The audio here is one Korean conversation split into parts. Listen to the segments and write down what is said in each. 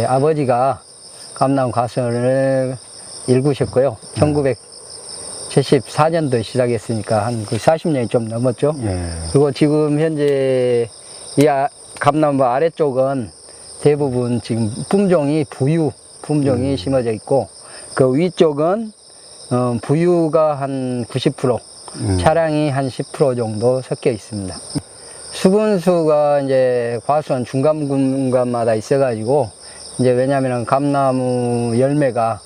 아버지가 감나무 과수원을 일구셨고요. 1974년도에 시작했으니까 한 그 40년이 좀 넘었죠. 예. 그리고 지금 현재 이 아- 감나무 아래쪽은 대부분 지금 품종이 부유 품종이 심어져 있고 그 위쪽은 어, 부유가 한 90%, 음. 차량이 한 10% 정도 섞여 있습니다. 수분수가 이제 과수원 중간 중간마다 있어가지고 이제 왜냐하면 감나무 열매가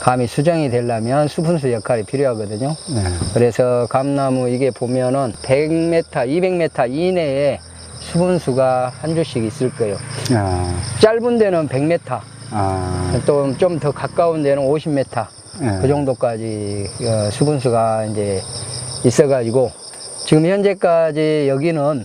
감이 수정이 되려면 수분수 역할이 필요하거든요. 네. 그래서 감나무 이게 보면은 100m, 200m 이내에 수분수가 한 주씩 있을 거예요. 아, 짧은 데는 100m, 아, 또좀 더 가까운 데는 50m. 예. 그 정도까지 어, 수분수가 이제 있어가지고 지금 현재까지 여기는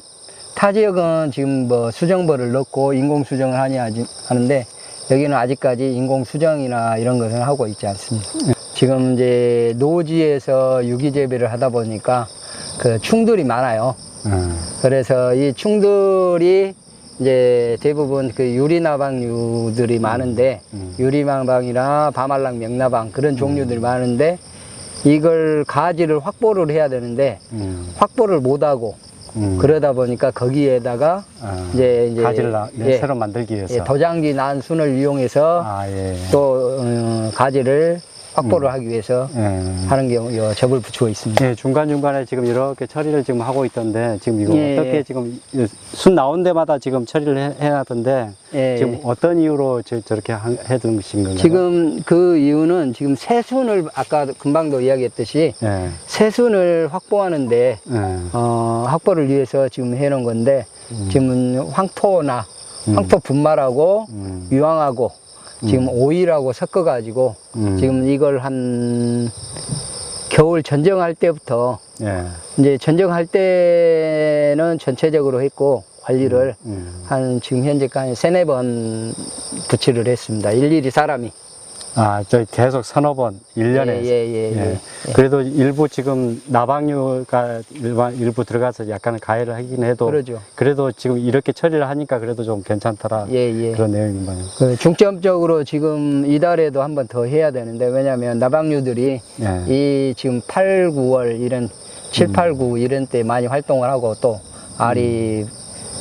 타 지역은 지금 뭐 수정벌을 넣고 인공 수정을 하니 하지- 하는데 여기는 아직까지 인공 수정이나 이런 것은 하고 있지 않습니다. 지금 이제 노지에서 유기 재배를 하다 보니까 그 충들이 많아요. 음. 그래서 이 충들이 이제 대부분 그 유리나방류들이 많은데 음. 유리나방이나 바말랑 명나방 그런 종류들이 많은데 이걸 가지를 확보를 해야 되는데 음. 확보를 못하고 음. 그러다 보니까 거기에다가 아, 이제 이제 가지를 나, 네, 예, 새로 만들기 위해서. 예, 도장지 난순을 이용해서 아, 예. 또 어, 가지를 확보를 음. 하기 위해서 예. 하는 경우 요 접을 붙이고 있습니다. 예, 중간중간에 지금 이렇게 처리를 지금 하고 있던데, 지금 이거 예, 어떻게 예. 지금, 이순 나온 데마다 지금 처리를 해, 해놨던데, 예, 지금 예. 어떤 이유로 저, 저렇게 하- 해둔 것인 건가요? 지금 그 이유는 지금 새순을 아까 금방도 이야기했듯이 예, 새순을 확보하는데 예. 어, 확보를 위해서 지금 해놓은 건데 음. 지금 황토나 음. 황토 분말하고 음. 유황하고 지금 오일하고 섞어가지고 음. 지금 이걸 한 겨울 전정할 때부터 예. 이제 전정할 때는 전체적으로 했고 관리를 음. 한 지금 현재까지 세네 번 부치를 했습니다. 일일이 사람이. 아, 저 계속 번, 일년에 예, 예, 예, 예. 그래도 일부 지금 나방류가 일반, 일부 들어가서 약간은 가해를 하긴 해도. 그러죠. 그래도 지금 이렇게 처리를 하니까 그래도 좀 괜찮더라. 예, 예. 그런 내용입니다. 그 중점적으로 지금 이달에도 한 번 더 해야 되는데 왜냐하면 나방류들이 예. 이 지금 8, 9월 이런 7, 8, 9 이런 때 많이 활동을 하고 또 알이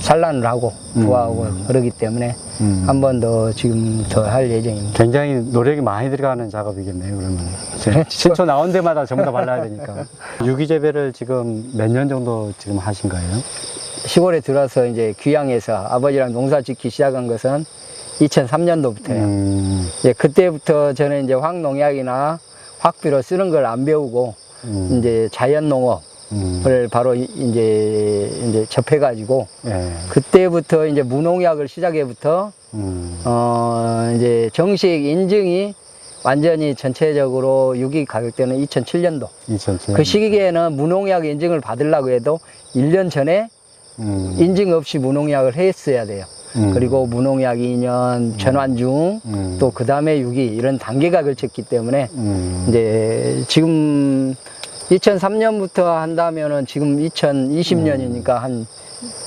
산란을 하고 부화하고 그러기 때문에 음. 한번 더 지금 더 할 예정입니다. 굉장히 노력이 많이 들어가는 작업이겠네요, 그러면. 이제 신초 나온 데마다 전부 다 발라야 되니까. 유기재배를 지금 몇 년 정도 지금 하신 거예요? 시골에 들어서 이제 귀향해서 아버지랑 농사 짓기 시작한 것은 2003년도부터요. 음, 이제 그때부터 저는 이제 황농약이나 화비로 쓰는 걸 안 배우고 음, 이제 자연 농업을 음, 바로 이- 이제 이제 접해 가지고 예, 그때부터 이제 무농약을 시작해부터 음, 어 이제 정식 인증이 완전히 전체적으로 유기 가격대는 2007년도. 2007년. 그 시기에는 무농약 인증을 받으려고 해도 1년 전에 음, 인증 없이 무농약을 했어야 돼요. 음, 그리고 무농약 2년 전환 중 음, 또그 다음에 유기 이런 단계가 걸쳤기 때문에 음, 이제 지금 2003년부터 한다면은 지금 2020년이니까 한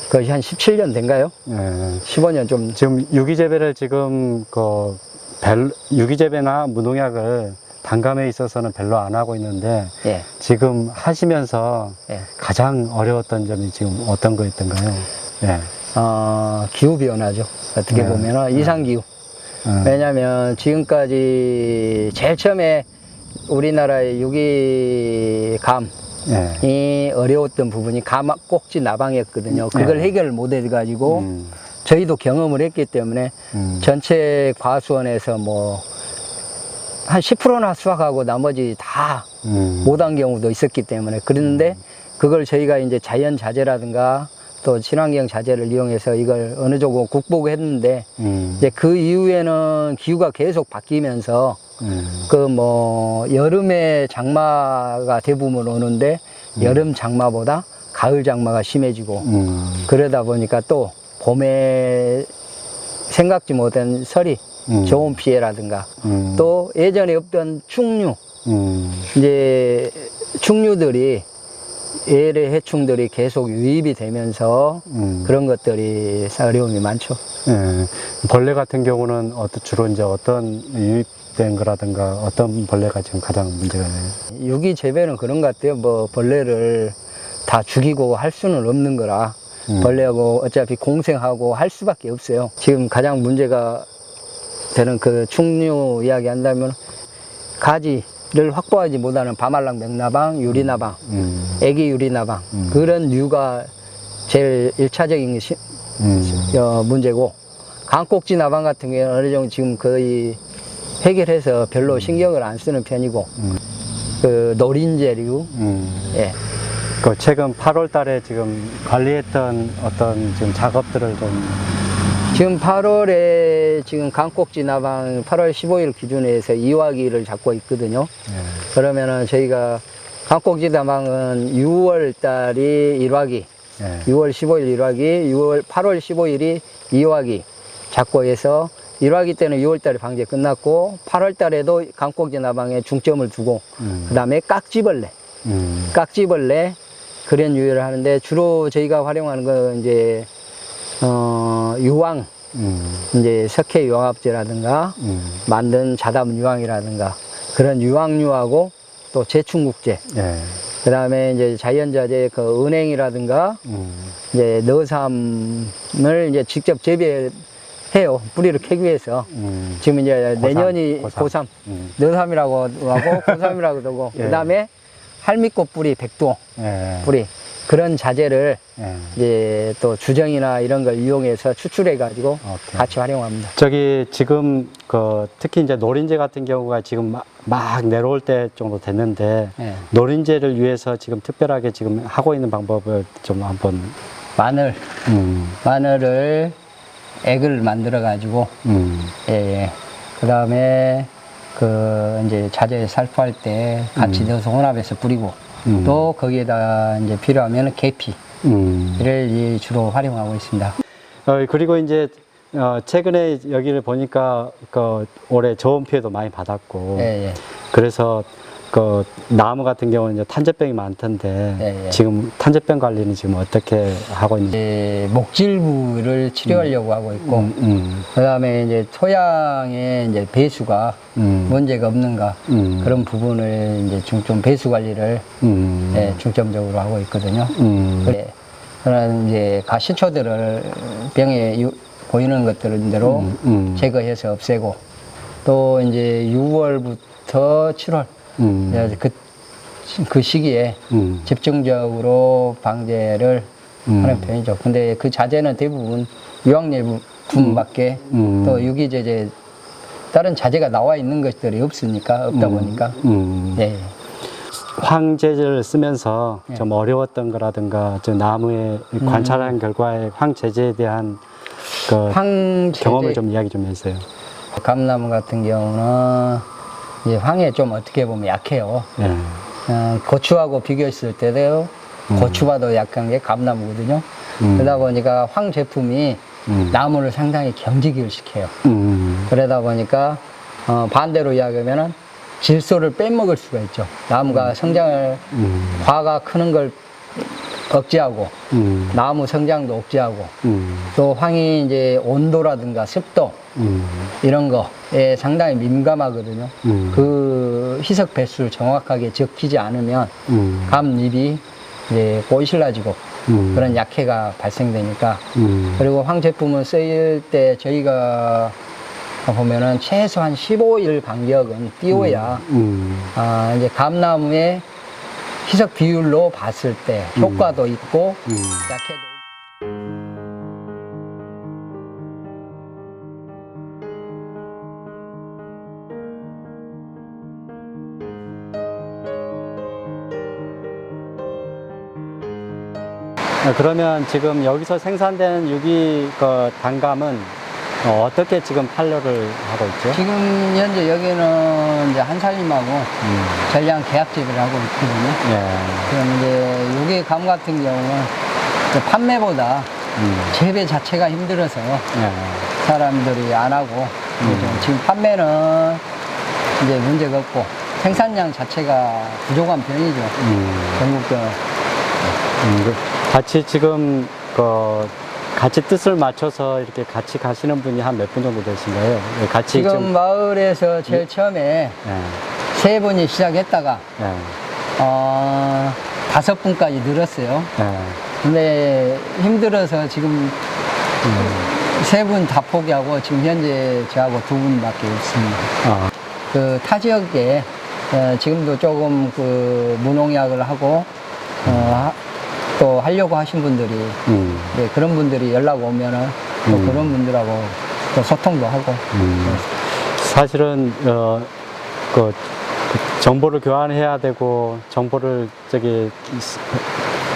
거의 한 17년 된가요? 예. 15년 좀 지금 유기재배를 지금 그 별, 유기재배나 무농약을 단감에 있어서는 별로 안 하고 있는데 예. 지금 하시면서 예. 가장 어려웠던 점이 지금 어떤 거였던가요? 예. 어, 기후 변화죠. 어떻게 네. 보면은 이상 기후. 음, 왜냐하면 지금까지 제일 처음에 우리나라의 유기감이 예. 어려웠던 부분이 감 꼭지 나방이었거든요. 그걸 네. 해결을 못 해가지고 음, 저희도 경험을 했기 때문에 음, 전체 과수원에서 뭐 한 10%나 수확하고 나머지 다 음, 못한 경우도 있었기 때문에 그랬는데 그걸 저희가 이제 자연 자재라든가 또 친환경 자재를 이용해서 이걸 어느 정도 극복했는데 음, 이제 그 이후에는 기후가 계속 바뀌면서 음, 그뭐 여름에 장마가 대부분 오는데 여름 장마보다 가을 장마가 심해지고 음, 그러다 보니까 또 봄에 생각지 못한 서리 음, 저온 피해라든가 음, 또 예전에 없던 충류. 음, 이제 충류들이 외래 해충들이 계속 유입이 되면서 음. 그런 것들이 어려움이 많죠. 예. 벌레 같은 경우는 어떤 주로 이제 어떤 유입 된 거라든가 어떤 벌레가 지금 가장 문제가 돼요? 유기 재배는 그런 것 같아요. 뭐 벌레를 다 죽이고 할 수는 없는 거라 음. 벌레하고 어차피 공생하고 할 수밖에 없어요. 지금 가장 문제가 되는 그 충류 이야기 한다면 가지를 확보하지 못하는 바말랑 맥나방, 유리나방, 음. 애기 유리나방 음. 그런 류가 제일 일차적인 시- 음. 어, 문제고 강꼭지 나방 같은 경우는 어느 정도 지금 거의 해결해서 별로 신경을 안 쓰는 편이고 음. 그 노린재류 음. 예. 그 최근 8월 달에 지금 관리했던 어떤 지금 작업들을 좀 지금 8월에 지금 강꼭지 나방 8월 15일 기준에 해서 2화기를 잡고 있거든요. 예. 그러면은 저희가 강꼭지 나방은 6월 달이 1화기, 예. 6월 15일 1화기, 6월 8월 15일이 2화기 잡고 해서 1화기 때는 6월 달에 방제 끝났고 8월 달에도 강꼭지 나방에 중점을 두고 음. 그다음에 깍지벌레, 음. 깍지벌레 그런 유해를 하는데 주로 저희가 활용하는 건 이제 어 유황 음. 이제 석회 유황합제라든가 음. 만든 자담 유황이라든가 그런 유황류하고 또 제충국제 예. 그 다음에 이제 자연자재 그 은행이라든가 음. 이제 너삼을 이제 직접 재배 해요 뿌리를 캐기 위해서 음. 지금 이제 고삼, 내년이 고삼. 고삼 음. 너삼이라고 하고 고삼이라고도 하고 예. 그다음에 할미꽃 뿌리 백도 예. 뿌리 그런 자재를 예. 이제 또 주정이나 이런 걸 이용해서 추출해 가지고. 같이 활용합니다. 저기 지금 그 특히 이제 노린재 같은 경우가 지금 막, 막 내려올 때 정도 됐는데 예. 노린재를 위해서 지금 특별하게 지금 하고 있는 방법을 좀 한번 마늘 음, 마늘을 액을 만들어 가지고 음, 예, 예. 그다음에 그 이제 자재 살포할 때 같이 넣어서 혼합해서 뿌리고 음. 또 거기에다 이제 필요하면 계피를 음. 이 주로 활용하고 있습니다. 어, 그리고 이제 어, 최근에 여기를 보니까 그 올해 저온 피해도 많이 받았고 예, 예. 그래서 그 나무 같은 경우는 이제 탄저병이 많던데 예, 예. 지금 탄저병 관리는 지금 어떻게 하고 있는지 이제 목질부를 치료하려고 하고 있고 음, 음, 그다음에 이제 토양의 이제 배수가 음, 문제가 없는가 음. 그런 부분을 이제 중점 배수 관리를 음, 예, 중점적으로 하고 있거든요. 음, 그래. 그런 이제 가시초들을 병에 유- 보이는 것들은 대로 음, 음. 제거해서 없애고 또 이제 6월부터 7월 음, 그, 그 시기에 음, 집중적으로 방제를 음. 하는 편이죠. 근데 그 자재는 대부분 유황예품밖에 음. 또 유기제재 다른 자재가 나와 있는 것들이 없으니까 없다 보니까 음. 네. 황재를 쓰면서 예. 좀 어려웠던 거라든가 저 나무에 관찰한 결과에 황재재에 대한 그 황제재 경험을 좀 이야기 좀 해주세요. 감나무 같은 경우는 이제 황에 좀 어떻게 보면 약해요. 예. 어, 고추하고 비교했을 때도 고추보다 약한 게 감나무거든요. 음. 그러다 보니까 황 제품이 음. 나무를 상당히 경직을 시켜요. 음. 그러다 보니까 어, 반대로 이야기하면은 질소를 빼먹을 수가 있죠. 나무가 성장을 음. 과가 크는 걸 억제하고 음. 나무 성장도 억제하고 음. 또 황이 이제 온도라든가 습도 음. 이런 거에 상당히 민감하거든요. 음. 그 희석 배수를 정확하게 적히지 않으면 음. 감잎이 이제 꼬이실라지고 음. 그런 약해가 발생되니까 음. 그리고 황 제품을 쓰일 때 저희가 보면은 최소한 15일 간격은 띄워야 음. 아 이제 감나무의 희석 비율로 봤을 때 효과도 있고 음. 약해도 네, 그러면 지금 여기서 생산된 유기 그 단감은 어, 떻게 지금 판로를 하고 있죠? 지금 현재 여기는 이제 한살림하고 음. 전량 계약 재배를 하고 있거든요. 예. 그럼 이제 요게 감 같은 경우는 그 판매보다 음. 재배 자체가 힘들어서 예. 사람들이 안 하고 이제 지금 판매는 이제 문제가 없고 생산량 자체가 부족한 편이죠. 음. 전국적으로. 음, 그 같이 지금 그 같이 뜻을 맞춰서 이렇게 같이 가시는 분이 한 몇 분 정도 되신가요? 예, 같이 지금 좀- 마을에서 제일 처음에 예, 세 분이 시작했다가 예, 어, 다섯 분까지 늘었어요. 예. 근데 힘들어서 지금 세 분 다 포기하고 지금 현재 저하고 두 분밖에 없습니다. 아, 그 타 지역에 어, 지금도 조금 그 무농약을 하고 어, 하- 또 하려고 하신 분들이 음, 네, 그런 분들이 연락 오면은 또 음. 그런 분들하고 또 소통도 하고 음. 사실은 어, 그, 그 정보를 교환해야 되고 정보를 저기 시-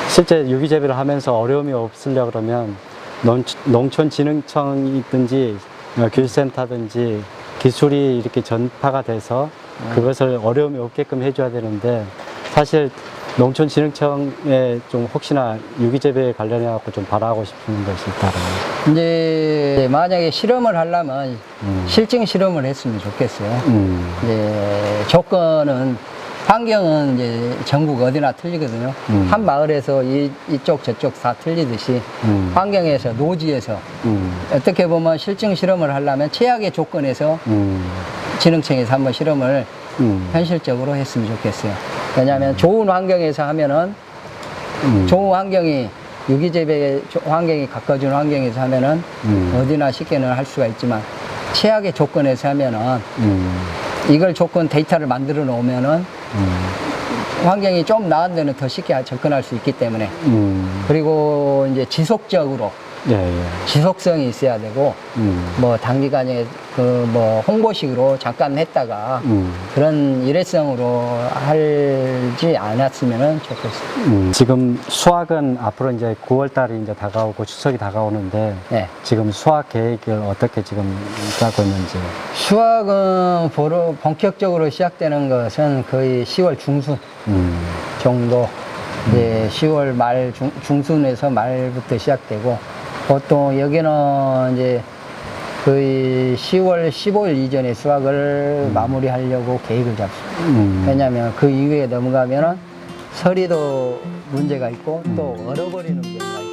실제 유기재배를 하면서 어려움이 없으려 그러면 농, 농촌진흥청이든지 어, 교육센터든지 기술이 이렇게 전파가 돼서 그것을 어려움이 없게끔 해줘야 되는데 사실 농촌진흥청에 좀 혹시나 유기재배에 관련해 갖고 좀 바라고 싶은 것이 있다면 이제 만약에 실험을 하려면 음. 실증 실험을 했으면 좋겠어요. 음, 이제 조건은 환경은 이제 전국 어디나 틀리거든요. 음. 한 마을에서 이, 이쪽 저쪽 다 틀리듯이 음, 환경에서 노지에서 음, 어떻게 보면 실증 실험을 하려면 최악의 조건에서 음, 진흥청에서 한번 실험을 음, 현실적으로 했으면 좋겠어요. 왜냐하면 좋은 환경에서 하면은 음. 좋은 환경이 유기재배 조- 환경이 가까워지는 환경에서 하면은 음. 어디나 쉽게는 할 수가 있지만 최악의 조건에서 하면은 음, 이걸 조건 데이터를 만들어 놓으면은 음, 환경이 좀 나은 데는 더 쉽게 접근할 수 있기 때문에 음, 그리고 이제 지속적으로 예, 예. 지속성이 있어야 되고 음, 뭐 단기간에 그 뭐 홍보식으로 잠깐 했다가 음, 그런 일회성으로 하지 않았으면 좋겠어요. 음. 지금 수학은 앞으로 이제 9월 달이 이제 다가오고 추석이 다가오는데 네. 지금 수학 계획을 어떻게 지금 짜고 있는지. 수학은 보러 본격적으로 시작되는 것은 거의 10월 중순 음, 정도 이제 10월 말 중, 중순에서 말부터 시작되고 보통 여기는 이제 거의 10월 15일 이전에 수학을 마무리하려고 계획을 잡습니다. 음, 왜냐하면 그 이후에 넘어가면은 서리도 문제가 있고 또 얼어버리는 경우가 있고